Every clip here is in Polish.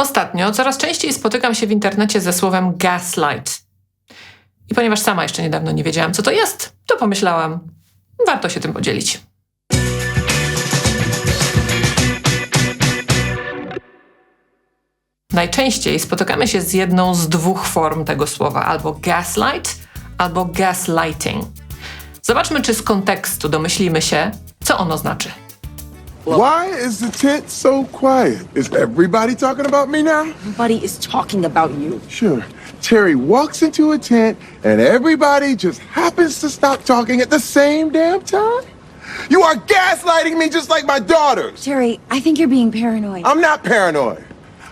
Ostatnio coraz częściej spotykam się w internecie ze słowem gaslight. I ponieważ sama jeszcze niedawno nie wiedziałam, co to jest, to pomyślałam, warto się tym podzielić. Najczęściej spotykamy się z jedną z dwóch form tego słowa, albo gaslight, albo gaslighting. Zobaczmy, czy z kontekstu domyślimy się, co ono znaczy. Why is the tent so quiet? Is everybody talking about me now? Buddy is talking about you. Sure. Terry walks into a tent and everybody just happens to stop talking at the same damn time? You are gaslighting me just like my daughters. Terry, I think you're being paranoid. I'm not paranoid.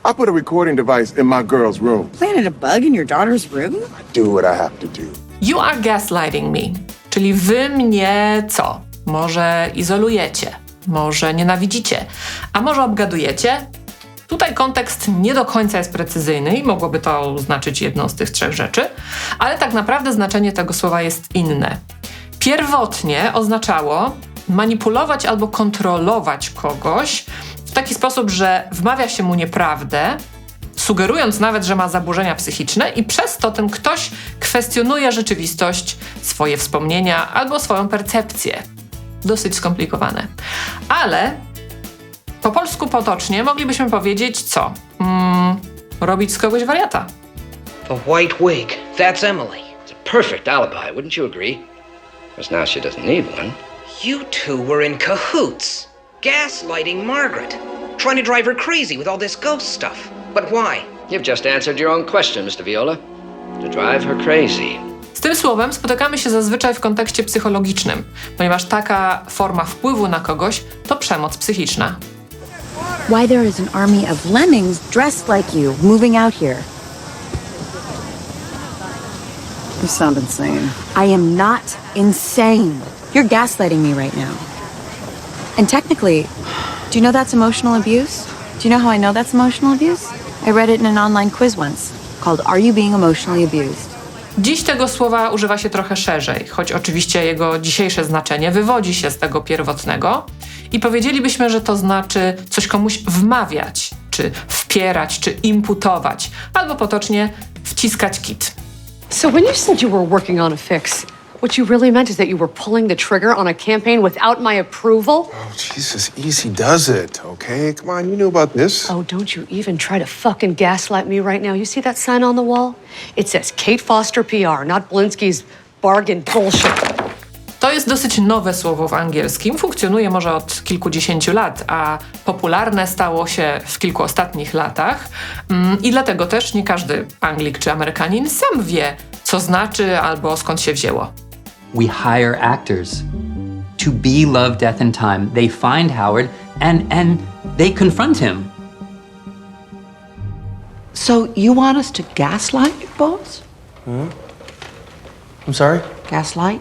I put a recording device in my girl's room. planted a bug in your daughter's room? I Do what I have to do. You are gaslighting me, czyli wy mnie co? Może izolujecie, może nienawidzicie, a może obgadujecie? Tutaj kontekst nie do końca jest precyzyjny i mogłoby to znaczyć jedną z tych trzech rzeczy, ale tak naprawdę znaczenie tego słowa jest inne. Pierwotnie oznaczało manipulować albo kontrolować kogoś w taki sposób, że wmawia się mu nieprawdę, sugerując nawet, że ma zaburzenia psychiczne i przez to ten ktoś kwestionuje rzeczywistość, swoje wspomnienia albo swoją percepcję. Dosyć skomplikowane. Ale po polsku potocznie moglibyśmy powiedzieć co? Mm, robić z kogoś wariata. The white wig. That's Emily. It's a perfect alibi, wouldn't you agree? Because now she doesn't need one. You two were in cahoots. Gaslighting Margaret. Trying to drive her crazy with all this ghost stuff. But why? You've just answered your own question, Mr. Viola. To drive her crazy. Z tym słowem spotykamy się zazwyczaj w kontekście psychologicznym, ponieważ taka forma wpływu na kogoś to przemoc psychiczna. Why there is an army of lemmings dressed like you moving out here? You sound insane. I am not insane. You're gaslighting me right now. And technically, do you know that's emotional abuse? Do you know how I know that's emotional abuse? I read it in an online quiz once called Are You Being Emotionally Abused? Dziś tego słowa używa się trochę szerzej, choć oczywiście jego dzisiejsze znaczenie wywodzi się z tego pierwotnego i powiedzielibyśmy, że to znaczy coś komuś wmawiać, czy wpierać, czy imputować, albo potocznie wciskać kit. So when you said you were working on a fix, what you really meant is that you were pulling the trigger on a campaign without my approval? Oh, Jesus, easy does it, okay? Come on, you knew about this. Oh, don't you even try to fucking gaslight me right now. You see that sign on the wall? It says Kate Foster PR, not Blinsky's bargain bullshit. To jest dosyć nowe słowo w angielskim, funkcjonuje może od kilkudziesięciu lat, a popularne stało się w kilku ostatnich latach Mm, i dlatego też nie każdy Anglik czy Amerykanin sam wie, co znaczy albo skąd się wzięło. We hire actors to be Love, Death, and Time. They find Howard and and they confront him. So you want us to gaslight your boss? Huh? Hmm? I'm sorry? Gaslight?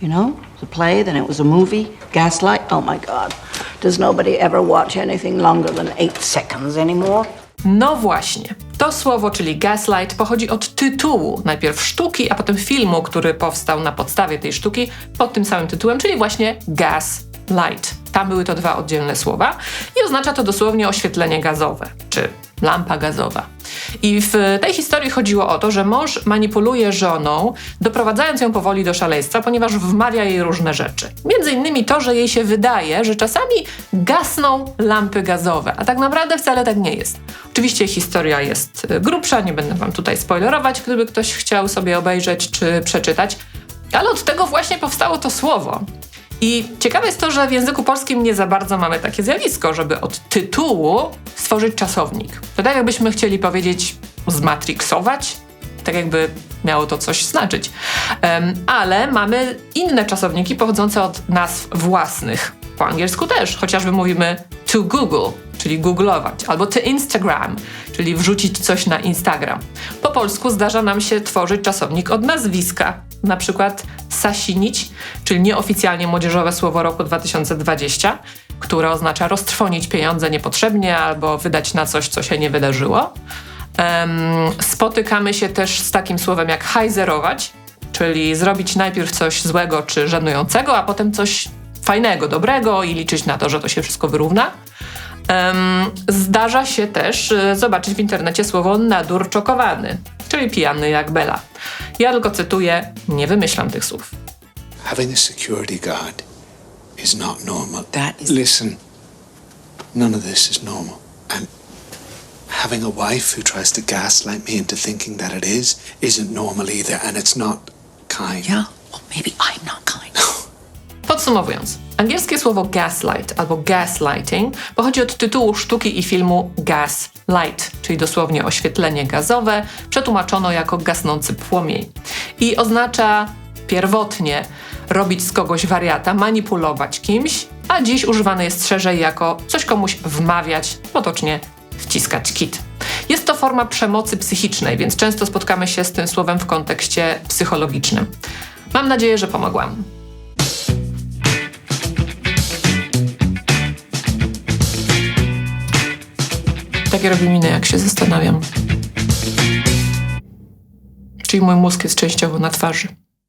You know, it's a play, then it was a movie. Gaslight? Oh my God. Does nobody ever watch anything longer than eight seconds anymore? No właśnie. To słowo, czyli gaslight, pochodzi od tytułu najpierw sztuki, a potem filmu, który powstał na podstawie tej sztuki pod tym samym tytułem, czyli właśnie gaslight. Tam były to dwa oddzielne słowa i oznacza to dosłownie oświetlenie gazowe, czy lampa gazowa. I w tej historii chodziło o to, że mąż manipuluje żoną, doprowadzając ją powoli do szaleństwa, ponieważ wmawia jej różne rzeczy. Między innymi to, że jej się wydaje, że czasami gasną lampy gazowe, a tak naprawdę wcale tak nie jest. Oczywiście historia jest e, grubsza, nie będę wam tutaj spoilerować, gdyby ktoś chciał sobie obejrzeć czy przeczytać, ale od tego właśnie powstało to słowo. I ciekawe jest to, że w języku polskim nie za bardzo mamy takie zjawisko, żeby od tytułu stworzyć czasownik. To tak jakbyśmy chcieli powiedzieć zmatrixować, tak jakby miało to coś znaczyć. Em, ale mamy inne czasowniki pochodzące od nazw własnych. Po angielsku też, chociażby mówimy to Google, czyli googlować, albo to Instagram, czyli wrzucić coś na Instagram. Po polsku zdarza nam się tworzyć czasownik od nazwiska, na przykład sasinić, czyli nieoficjalnie młodzieżowe słowo roku 2020, które oznacza roztrwonić pieniądze niepotrzebnie albo wydać na coś, co się nie wydarzyło. Spotykamy się też z takim słowem jak hajzerować, czyli zrobić najpierw coś złego czy żenującego, a potem coś fajnego, dobrego i liczyć na to, że to się wszystko wyrówna. Zdarza się też e, zobaczyć w internecie słowo nadurczokowany, czyli pijany jak Bela. Ja tylko cytuję, nie wymyślam tych słów. Having a security guard is not normal. That is- Listen, none of this is normal. And having a wife who tries to gaslight me into thinking that it is isn't normal either, and it's not kind. Yeah? Well, maybe I'm not kind. Podsumowując, angielskie słowo gaslight albo gaslighting pochodzi od tytułu sztuki i filmu Gaslight, czyli dosłownie oświetlenie gazowe, przetłumaczono jako gasnący płomień. I oznacza pierwotnie robić z kogoś wariata, manipulować kimś, a dziś używane jest szerzej jako coś komuś wmawiać, potocznie wciskać kit. Jest to forma przemocy psychicznej, więc często spotkamy się z tym słowem w kontekście psychologicznym. Mam nadzieję, że pomogłam. Takie robi miny, jak się zastanawiam. Czyli mój mózg jest częściowo na twarzy.